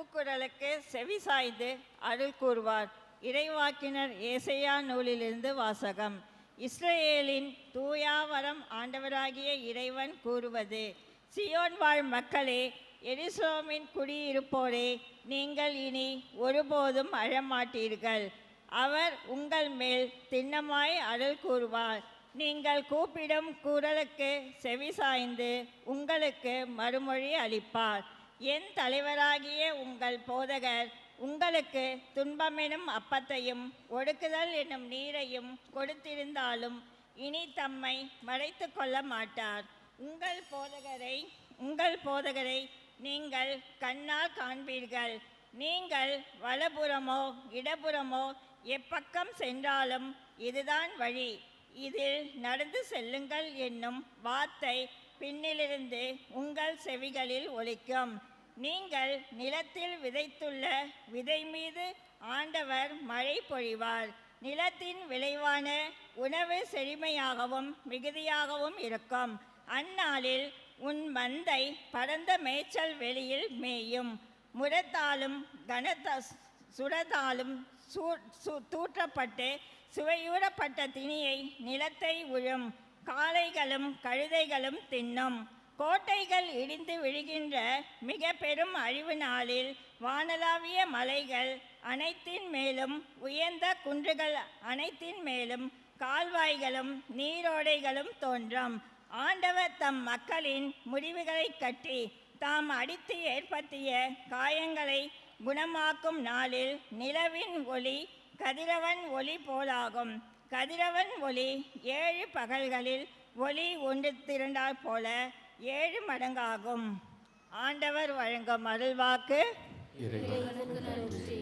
கூக்குரலுக்கு செவி சாய்ந்து அருள் கூறுவார். இறைவாக்கினர் ஏசையா நூலிலிருந்து வாசகம். இஸ்ரேலின் தூயாவரம் ஆண்டவராகிய இறைவன் கூறுவது சியோன் வாழ் மக்களே எரிசோமின் குடியிருப்போரே நீங்கள் இனி ஒருபோதும் அழமாட்டீர்கள். அவர் உங்கள் மேல் திண்ணமாய் அருள் கூறுவார். நீங்கள் கூப்பிடும் குரலுக்கு செவி சாய்ந்து உங்களுக்கு மறுமொழி அளிப்பார். என் தலைவராகிய உங்கள் போதகர் உங்களுக்கு துன்பமெனும் அப்பத்தையும் ஒடுக்குதல் என்னும் நீரையும் கொடுத்திருந்தாலும் இனி தம்மை மறைத்து கொள்ள மாட்டார். உங்கள் போதகரை உங்கள் போதகரை நீங்கள் கண்ணால் காண்பீர்கள். நீங்கள் வலபுறமோ இடபுறமோ எப்பக்கம் சென்றாலும் இதுதான் வழி. இதில் நடந்து செல்லுங்கள் என்னும் வார்த்தை பின்னிலிருந்து உங்கள் செவிகளில் ஒலிக்கும். நீங்கள் நிலத்தில் விதைத்துள்ள விதை மீது ஆண்டவர் மழை பொழிவார். நிலத்தின் விளைவான உணவு செழுமையாகவும் மிகுதியாகவும் இருக்கும். அந்நாளில் உன் மந்தை பரந்த மேய்ச்சல் வெளியில் மேயும். முரத்தாலும் கனத்த சுடத்தாலும் சூ சு- தூற்றப்பட்டு சுவையூறப்பட்ட திணியை நிலத்தை உழும். காளைகளும் கழுதைகளும் தின்னும். கோட்டைகள் இடிந்து விழுகின்ற மிக பெரும் அழிவு நாளில் வானலாவிய மலைகள் அனைத்தின் மேலும் உயர்ந்த குன்றுகள் அனைத்தின் மேலும் கால்வாய்களும் நீரோடைகளும் தோன்றும். ஆண்டவர் தம் மக்களின் முடிவுகளை கட்டி தாம் அடித்து ஏற்படுத்திய காயங்களை குணமாக்கும் நாளில் நிலவின் ஒளி கதிரவன் ஒளி போலாகும். கதிரவன் ஒளி ஏழு பகல்களில் ஒளி ஒன்று திரண்டால் போல ஏழு மடங்காகும். ஆண்டவர் வழங்கும் அருள்வாக்கு நன்றி.